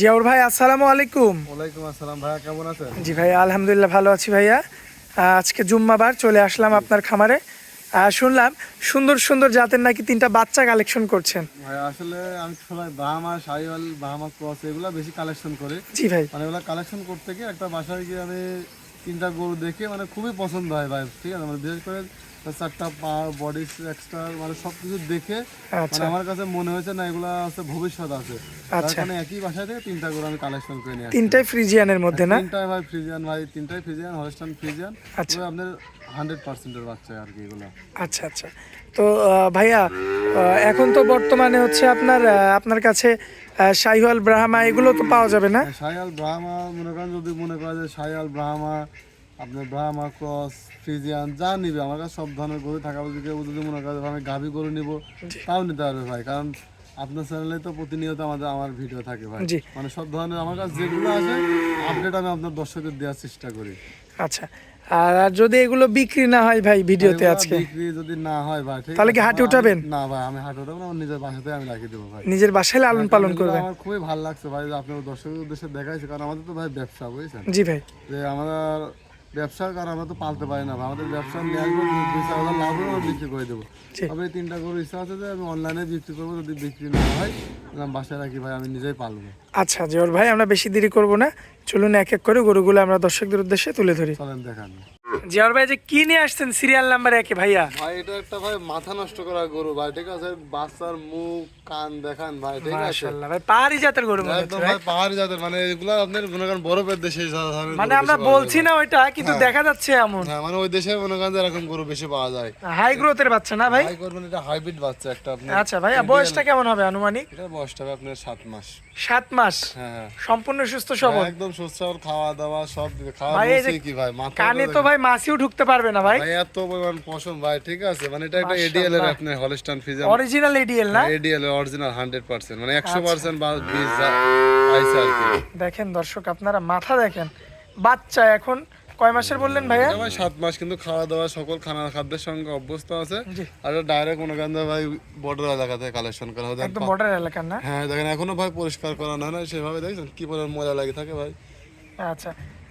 জিয়াউর ভাই আসসালামু আলাইকুম। ওয়ালাইকুম আসসালাম ভাইয়া কেমন আছেন? জি ভাই আলহামদুলিল্লাহ ভালো আছি ভাইয়া। আজকে জুম্মাবার চলে আসলাম আপনার খামারে। আর শুনলাম সুন্দর সুন্দর জাতের নাকি তিনটা বাচ্চা কালেকশন করছেন। ভাই আসলে আমি সবাই বাহামা শাইওয়াল বাহামা ক্রস এগুলো বেশি কালেকশন করি। জি ভাই। মানে এগুলো কালেকশন করতে গিয়ে একটা বাসায় গিয়ে আমি তিনটা গরু দেখে মানে খুবই পছন্দ হয় ভাই ঠিক আছে? মানে বিশেষ করে চারটা পা বডি এক্সট্রা মানে সব কিছু দেখে মানে আচ্ছা। আমার কাছে মনে হয়েছে না এগুলা আছে ভবিষ্যৎ আছে। এখানে আচ্ছা। একই বাসা থেকে তিনটা গরু আমি কালেকশন করে নিয়ে তিনটাই ফ্রিজিয়ানের মধ্যে না? তিনটাই ভাই ফ্রিজিয়ান ভাই তিনটাই ফ্রিজিয়ান হলস্টান ফ্রিজিয়ান আচ্ছা। আপনার হান্ড্রেড পার্সেন্টের বাচ্চা আর কি এগুলো। আচ্ছা আচ্ছা। তো ভাইয়া এখন তো বর্তমানে হচ্ছে আপনার আপনার কাছে শাহিওয়াল ব্রাহ্মা এগুলো তো পাওয়া যাবে না? সায়াল ব্রাহ্মা মনে করেন যদি মনে করা যায় সায়াল ব্রাহ্মা আপনার ব্রাহ্মা ক্রস ফ্রিজিয়ান যা নিবে আমার কাছে সব ধরনের গরু থাকা উচিত। কেউ যদি মনে করে আমি গাভি গরু নিব তাও নিতে পারবে ভাই কারণ আপনার চ্যানেলে তো প্রতিনিয়ত আমাদের আমার ভিডিও থাকে ভাই। মানে সব ধরনের আমার কাছে যেগুলো আছে আপডেট আমি আপনার দর্শকদের দেওয়ার চেষ্টা করি। আচ্ছা। আর আর যদি এগুলো বিক্রি না হয় ভাই ভিডিওতে আজকে? বিক্রি যদি না হয় ভাই ঠিক তাহলে কি? হাটে উঠাবেন? না ভাই আমি হাটে উঠাবো না আমার নিজের বাসাতে আমি রাখি দেবো ভাই। নিজের বাসায় লালন পালন করবে আমার খুবই ভালো লাগছে ভাই আপনার দর্শকের উদ্দেশ্যে দেখাইছে কারণ আমাদের তো ভাই ব্যবসা বুঝছেন? জি ভাই। যে আমাদের ব্যবসা কারণ আমরা তো পালতে পারি না। আমাদের ব্যবসা নিয়ে আসব দুই চার হাজার লাভ বিক্রি করে দেবো। আমি তবে এই তিনটা গরু ইচ্ছা আছে যে আমি অনলাইনে বিক্রি করব যদি বিক্রি না হয় বাসায় রাখি ভাই আমি নিজেই পালবো। আচ্ছা জোর ভাই আমরা বেশি দেরি করব না। চলুন এক এক করে গরুগুলো আমরা দর্শকদের উদ্দেশ্যে তুলে ধরি। চলেন দেখান। জিওর ভাই যে কি নিয়ে আসছেন সিরিয়াল নাম্বার একে ভাইয়া? ভাই এটা একটা ভাই মাথা নষ্ট করা গরু ভাই ঠিক আছে? বাচ্চার মুখ কান দেখান ভাই ঠিক আছে? মাশাআল্লাহ ভাই পাহাড়ি জাতের গরু মনে হচ্ছে ভাই ভাই। পাহাড়ি জাতের মানে এগুলো আপনার মনে করেন বরফের দেশে মানে আমরা বলছি না ওইটা কিন্তু দেখা যাচ্ছে এমন। হ্যাঁ মানে ওই দেশে মনে করেন এরকম গরু বেশি পাওয়া যায়। হাই গ্রোথের বাচ্চা না ভাই? ভাই করবেন এটা হাইব্রিড বাচ্চা একটা আপনার আচ্ছা ভাইয়া বয়সটা কেমন হবে আনুমানিক? এটা বয়সটা হবে আপনার সাত মাস। সাত মাস? হ্যাঁ। হ্যাঁ সম্পূর্ণ সুস্থ সবল? একদম সুস্থ সবল খাওয়া দাওয়া সব খাওয়া ভাই, কি ভাই? মাথা কানে তো ভাই মাছিও ঢুকতে পারবে না ভাই। ভাই এত পরিমাণ পশম ভাই ঠিক আছে মানে এটা একটা এডিএল এর আপনার হলস্টান ফিজাম অরিজিনাল এডিএল না? এডিএল অরিজিনাল 100% মানে আচ্ছা। 100% বা বীজ আইছে আর কি। দেখেন দর্শক আপনারা মাথা দেখেন। বাচ্চা এখন কয় মাসের বললেন ভাইয়া? ভাই সাত মাস কিন্তু খাওয়া দাওয়া সকল খানা খাদ্যের সঙ্গে অভ্যস্ত আছে। আর ডাইরেক্ট মনে করেন ভাই বর্ডার এলাকা থেকে কালেকশন করা হয়। একদম বর্ডার এলাকার না? হ্যাঁ দেখেন এখনও ভাই পরিষ্কার হয় না সেভাবে দেখছেন? কি পরিমাণ মজা লাগে থাকে ভাই? আচ্ছা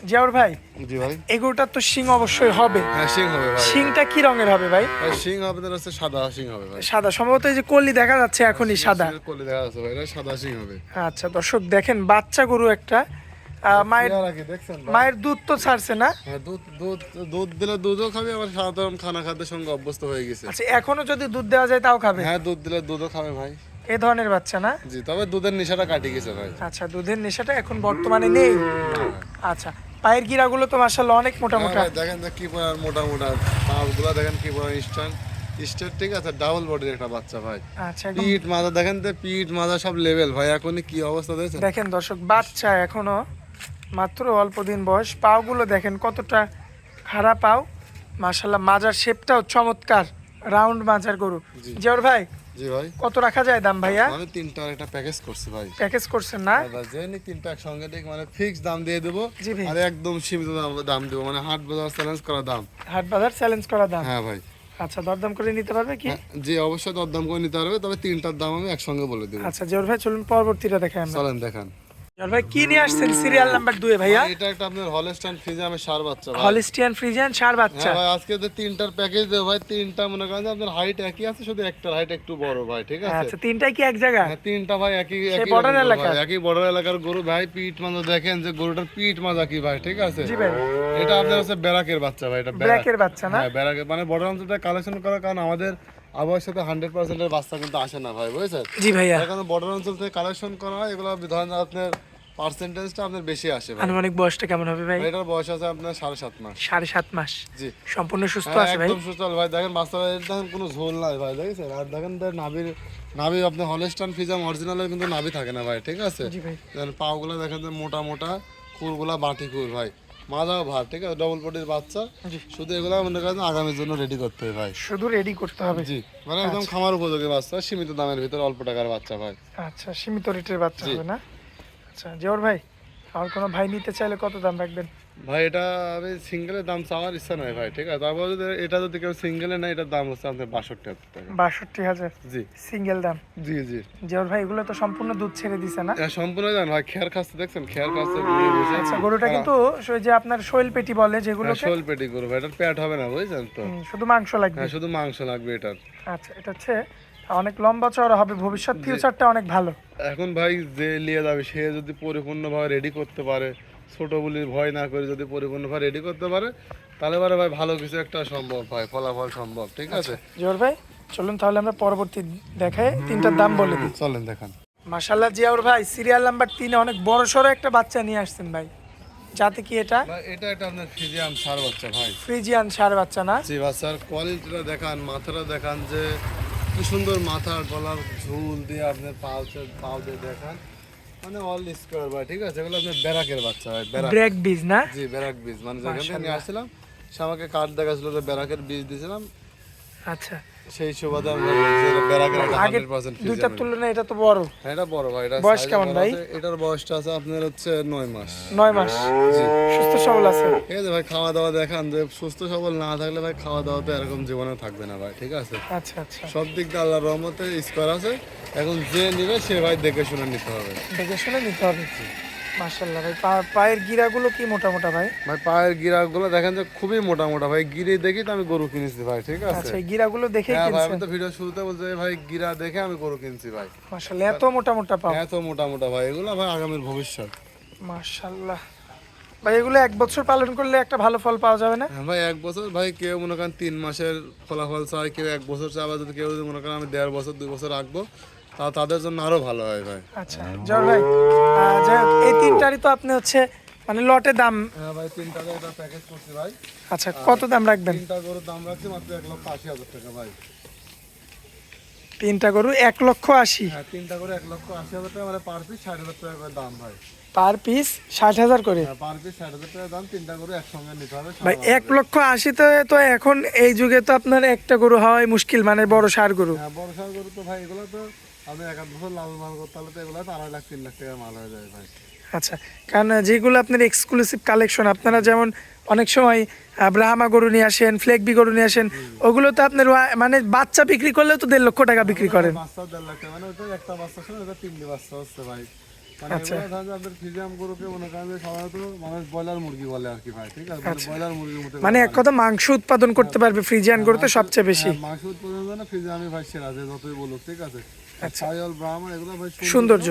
জিয়াউর ভাই জি ভাই। এগুলোটার তো শিং অবশ্যই হবে। হ্যাঁ শিং হবে ভাই। শিংটা কি রঙের হবে ভাই? শিং হবে তার হচ্ছে সাদা শিং হবে ভাই। সাদা সম্ভবত এই যে কলি দেখা যাচ্ছে এখনই সাদা। করলে দেখা যাচ্ছে ভাই এটা সাদা শিং হবে। আচ্ছা দর্শক দেখেন বাচ্চা গরু একটা। মায়ের দেখছেন মায়ের দুধ তো ছাড়ছে না? হ্যাঁ দুধ দুধ দুধ দিলে দুধও খাবে আবার সাধারণ খানা খাদ্যের সঙ্গে অভ্যস্ত হয়ে গেছে। আচ্ছা এখনও যদি দুধ দেওয়া যায় তাও খাবে? হ্যাঁ দুধ দিলে দুধও খাবে ভাই। এই ধরনের বাচ্চা না? জি তবে দুধের নেশাটা কাটি গেছে ভাই। আচ্ছা দুধের নেশাটা এখন বর্তমানে নেই। আচ্ছা পায়ের গিরাগুলো তো মাসাল্লাহ অনেক মোটা হ্যাঁ মোটা। দেখেন যে কি পরিমাণ মোটা মোটা। পাগুলো দেখেন কি পরিমাণ স্ট্যান্ড স্টেট ঠিক আছে ডাবল বডির একটা বাচ্চা ভাই। আচ্ছা পিঠ মাজা দেখেন তো পিঠ মাজা সব লেভেল ভাই এখন কি অবস্থা দেখছেন? দেখেন দর্শক বাচ্চা এখনও মাত্র অল্প দিন বয়স। পাওগুলো দেখেন কতটা খারাপ পাও। মাসাল্লাহ মাজার শেপটাও চমৎকার। রাউন্ড মাজার গরু। জিয়াউর ভাই জি ভাই। কত রাখা যায় দাম ভাইয়া? আমি তিনটার একটা প্যাকেজ করছি ভাই। প্যাকেজ করছেন না? দাদা, যে নি তিনটা একসঙ্গে দেখ মানে ফিক্স দাম দিয়ে দেবো আর একদম সীমিত দাম- দেবো মানে হাট বাজার চ্যালেঞ্জ করা দাম। হাট বাজার চ্যালেঞ্জ করা দাম? হ্যাঁ ভাই। আচ্ছা দরদাম করে নিতে পারবে কি? হ্যাঁ, জি অবশ্যই দরদাম করে নিতে পারবে তবে তিনটার দাম আমি একসঙ্গে বলে দেবো। আচ্ছা জিয়াউর ভাই চলুন পরবর্তীটা দেখেন চলেন দেখান। ভাই কি নিয়ে আসছেন সিরিয়াল নাম্বার দুয়ে ভাইয়া? এটা একটা আপনার হলস্টাইন ফ্রিজে আমি সার বাচ্চা ভাই। হলিস্টিয়ান ফ্রিজিয়ান সার বাচ্চা। হ্যাঁ ভাই আজকে যে তিনটার প্যাকেজ দেবো ভাই তিনটা মনে করেন আপনার হাইট একই আছে শুধু একটার হাইট একটু বড় ভাই ঠিক আছে? আচ্ছা তিনটাই কি এক জায়গা হ্যাঁ, তিনটা ভাই একই একই গরু এলাকার? একই বর্ডার এলাকার গরু। ভাই পিঠ মাজা দেখেন যে গরুটার পিঠ মাজা কি ভাই ঠিক আছে? জি ভাই। এটা আপনার হচ্ছে ব্যারাকের বাচ্চা ভাই এটা ব্যারাক। ব্ল্যাকের বাচ্চা না? হ্যাঁ ব্যারাকের মানে বর্ডার অঞ্চলটা কালেকশন করার কারণ আমাদের আবহাওয়ার সাথে হান্ড্রেড পার্সেন্টের বাচ্চা কিন্তু আসে না ভাই বুঝেছেন? জি ভাইয়া। কারণে বর্ডার অঞ্চল থেকে কালেকশন করা হয় এগুলো ধরেন আপনার পার্সেন্টেজটা আপনার বেশি আসে ভাই। আনুমানিক বয়সটা কেমন হবে ভাই? এটার বয়স আছে আপনার সাড়ে সাত মাস। সাড়ে সাত মাস। জি। সম্পূর্ণ সুস্থ হ্যাঁ, আছে ভাই? একদম সুচল ভাই। দেখেন দেখেন কোনো ঝোল নাই ভাই দেখেছেন? আর দেখেন তো নাভির নাভি আপনার হলস্টান ফিজাম অরিজিনালের কিন্তু নাভি থাকে না ভাই ঠিক আছে? জি ভাই। দেখেন দেখেন যে মোটা মোটা খুরগুলা বাটি খুর ভাই। ভাত ঠিক আছে? ডবল বডির বাচ্চা। শুধু এগুলো মনে করেন আগামীর জন্য রেডি করতে হবে ভাই। শুধু রেডি করতে হবে? জি। মানে একদম খামার উপযোগী বাচ্চা সীমিত দামের ভিতরে অল্প টাকার বাচ্চা ভাই। আচ্ছা সীমিত রেটের বাচ্চা হবে না? আচ্ছা জিওর ভাই আর কোনো ভাই নিতে চাইলে কত দাম রাখবেন? ভাই এটা আমি সিঙ্গেলের দাম চাওয়ার ইচ্ছা ভাই ঠিক আছে? তারপর যদি এটা যদি কেউ সিঙ্গেলে নেয় এটার দাম হচ্ছে আপনার বাষট্টি হাজার টাকা। বাষট্টি হাজার? জি। সিঙ্গেল দাম? জি জি। জিওর ভাই এগুলো তো সম্পূর্ণ দুধ ছেড়ে দিছে না? সম্পূর্ণ জান ভাই খেয়ার খাচ্ছে দেখছেন? খেয়ার খাচ্ছে আচ্ছা গরুটা কিন্তু ওই যে আপনার শৈল পেটি বলে যেগুলোকে। শোল পেটি করব এটার পেট হবে না বুঝছেন তো? শুধু মাংস লাগবে। হ্যাঁ শুধু মাংস লাগবে এটার। আচ্ছা এটা হচ্ছে অনেক লম্বা চওড়া হবে ভবিষ্যৎ ফিউচারটা অনেক ভালো। এখন ভাই যে নিয়ে যাবে সে যদি পরিপূর্ণভাবে রেডি করতে পারে ছোট বলির ভয় না করে যদি পরিপূর্ণভাবে রেডি করতে পারে তাহলে পরে ভাই ভালো কিছু একটা সম্ভব ভাই ফলাফল সম্ভব ঠিক আছে? জিওর ভাই চলুন তাহলে আমরা পরবর্তী দেখায় তিনটার দাম বলে দিই। চলেন দেখান। মাশাল্লাহ জিয়াউর ভাই সিরিয়াল নাম্বার তিনে অনেক বড় সড়ো একটা বাচ্চা নিয়ে আসছেন ভাই। যাতে কি এটা? এটা একটা আপনার ফিজিয়াম সার বাচ্চা ভাই। ফ্রিজিয়ান সার বাচ্চা না? জি বাচ্চার কোয়ালিটিটা দেখান মাথাটা দেখান যে কি সুন্দর মাথার গলার ঝুল দিয়ে আপনার পাও পাও দিয়ে দেখান। মানে অল স্কোয়ার বা ঠিক আছে? এগুলো আপনার ব্যারাকের বাচ্চা হয় ব্যারাক। ব্রেক বীজ না? জি ব্যারাক বীজ। মানে যেখান থেকে নিয়ে আসছিলাম সে আমাকে কার্ড দেখাচ্ছিল যে ব্যারাকের বীজ দিয়েছিলাম। আচ্ছা। সেই সুবাদে আমরা দুইটার তুলনায় এটা তো বড়। এটা বড় ভাই এটা বয়স কেমন ভাই? এটার বয়সটা আছে আপনার হচ্ছে নয় মাস। নয় মাস। সুস্থ সবল আছে। ঠিক আছে ভাই খাওয়া দাওয়া দেখান যে সুস্থ সবল না থাকলে ভাই খাওয়া দাওয়া তো এরকম জীবনে থাকবে না ভাই ঠিক আছে? আচ্ছা আচ্ছা। সব দিক দিয়ে আল্লাহর রহমতে স্কোয়ার আছে। এখন যে নিবে সে ভাই দেখে শুনে নিতে হবে। দেখে শুনে নিতে হবে। মাশাল্লাহ ভাই পায়ের গিরাগুলো কি মোটা মোটা ভাই? ভাই পায়ের গিরাগুলো দেখেন যে খুবই মোটা মোটা ভাই গিরে দেখি তো আমি গরু কিনেছি ভাই ঠিক আছে? আচ্ছা গিরাগুলো দেখে আমি তো ভিডিও শুরুতে বলছি ভাই গিরা দেখে আমি গরু কিনছি ভাই। মাশাল্লাহ এত মোটা মোটা পাও? এত মোটা মোটা ভাই এগুলো ভাই আগামীর ভবিষ্যৎ। মাশাল্লাহ ভাই এগুলো এক বছর পালন করলে একটা ভালো ফল পাওয়া যাবে না? হ্যাঁ ভাই এক বছর ভাই কেউ মনে করেন তিন মাসের ফলাফল চায় কেউ এক বছর চায় আবার যদি কেউ যদি মনে করেন আমি দেড় বছর দুই বছর রাখব তা তাদের জন্য আরও ভালো হয় ভাই। আচ্ছা ভাই যাই এই তিনটারই তো আপনি হচ্ছে মানে লটে দাম। হ্যাঁ ভাই তিনটা এটা প্যাকেজ করছি ভাই। আচ্ছা কত দাম রাখবেন? তিনটা গরুর দাম রাখছি মাত্র এক লক্ষ আশি হাজার টাকা ভাই। তিনটা গরু এক লক্ষ আশি? হ্যাঁ তিনটা করে এক লক্ষ আশি হাজার টাকা মানে পার পিস ষাট হাজার টাকা করে দাম ভাই। পার পিস ষাট হাজার করে? হ্যাঁ পার পিস ষাট হাজার টাকা দাম তিনটা করে একসঙ্গে নিতে হবে ভাই এক লক্ষ আশিতে তো এখন এই যুগে তো আপনার একটা গরু হওয়াই মুশকিল মানে বড় সার গরু। হ্যাঁ বড় সার গরু তো ভাই এগুলো তো আমি এক বছর লাল মাল করতে হলে তো এগুলো তো আড়াই লাখ তিন লাখ টাকার মাল হয়ে যায় ভাই। আচ্ছা কারণ যেগুলো আপনার এক্সক্লুসিভ কালেকশন আপনারা যেমন অনেক সময় ব্রাহ্মা গরু নিয়ে আসেন ফ্লেকবি গরু নিয়ে আসেন ওগুলো তো আপনার মানে বাচ্চা বিক্রি করলেও তো দেড় লক্ষ টাকা বিক্রি করেন। বাচ্চা দেড় লাখ টাকা মানে ওটা একটা বাচ্চা ছিল ওটা তিনটি বাচ্চা হচ্ছে ভাই। মানে আচ্ছা। আপনার ফিজিয়াম গরুকে মনে করেন যে সাধারণত মানুষ ব্রয়লার মুরগি বলে আর কি ভাই ঠিক আছে? ব্রয়লার মুরগির মতো মানে এক কথা মাংস উৎপাদন করতে পারবে ফ্রিজিয়ান গরুতে সবচেয়ে বেশি। হ্যাঁ, মাংস জন্য ভাই সেরা যে যতই বলুক ঠিক আছে? ব্রাহ্মণ এগুলো ভাই আচ্ছা। সৌন্দর্য।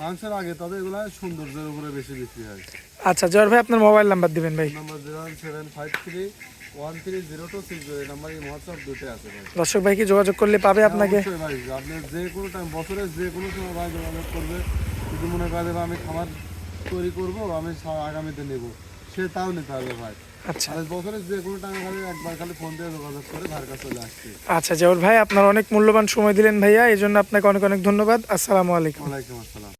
মাংসের আগে তবে এগুলো সৌন্দর্যের উপরে বেশি বিক্রি হয়। আচ্ছা জর ভাই আপনার মোবাইল নাম্বার দিবেন ভাই। Number zero seven five three one three zero two six number এই হোয়াটসঅ্যাপ দুটোই আছে ভাই। দর্শক ভাই কি যোগাযোগ করলে পাবে আপনাকে? ভাই আপনি যে কোনো টাইম বছরের যে কোনো সময় ভাই যোগাযোগ করবে। যদি মনে করে আমি খাবার তৈরি করব আমি আগামীতে নেব সে তাও নিতে হবে ভাই। আচ্ছা। আর বছরের যে কোনো টাইমে খালি একবার খালি ফোন দিয়ে যোগাযোগ করে ভাইয়ের কাছে চলে আসছি। আচ্ছা ভাই আপনার অনেক মূল্যবান সময় দিলেন ভাইয়া এই জন্য আপনাকে অনেক অনেক ধন্যবাদ। আসসালামু আলাইকুম। ওয়ালাইকুম আসসালাম।